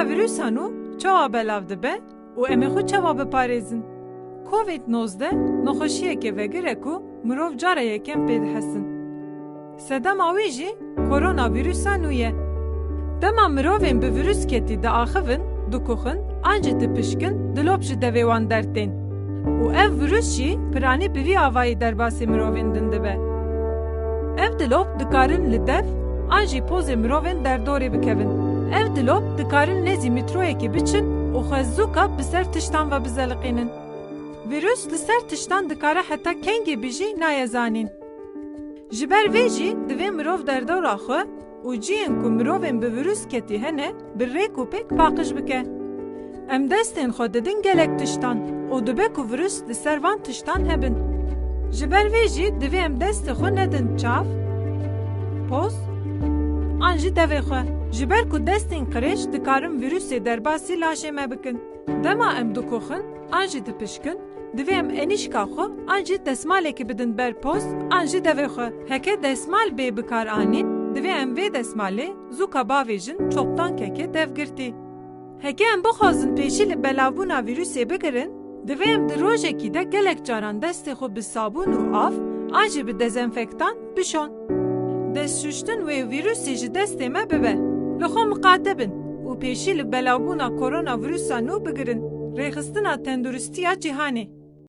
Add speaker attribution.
Speaker 1: Koronavirüsa nû çawa belav dibe û em ê xwe çawa biparêzin. Covid-19 nexweşiyekê vegire ku mirov cara yekem pê dihesin. Sedema wî jî koronavîrusa nû ye. Dema mirovên bi vîrusketî diaxivin, dikuxin, an jî dipişkin, dilop ji devê wan dertên. û ev vîrus jî piranî bi vî avayî derbasê mirovên. Ev dilop dikarin li dev an jî pozê mirovên bikevin. Ev dilop dikarin nêzî mîtroyekê biçin û xwezûka bi ser tiştan ve bizeliqînin. Vîrus li ser tiştan dikare heta kengê bijî naye zanîn. Ji ber vê jî divê mirov derdora xwe û ciyên ku mirovên bi vîrusketî hene bi rêk û pêk bike. Em destên xwe gelek tiştan û dibe ku vîrus li ser van tiştan hebin. Ji ber vê em destê xwe nedin çav, poz, jî devê xwe. Ji ber ku destên qirêj dikarin vîrusê derbasî laşê me bikin. Dema em dikoxin, an jî dipişkin, divê em enîşka xwe an jî desmalekê bidin ber poz, an jî devê xwe. Heke desmal bê bikar anîn, divê em vê desmalê zûka bavê jin çoktan keke devgirtî. Heke em bixwazin pêşî li belavbûna vîrusê bigirin, divê em di rojekî de gelek caran destê xwe bi sabûn û av, an jî bi dezenfektan bişon. دست ششتن وی ویروسی جی دسته ما ببه. لخو مقاده بین و پیشی لبلاگونا کورونا ویروسا نو بگرن. ریخستنا تندورستی ها جیهانی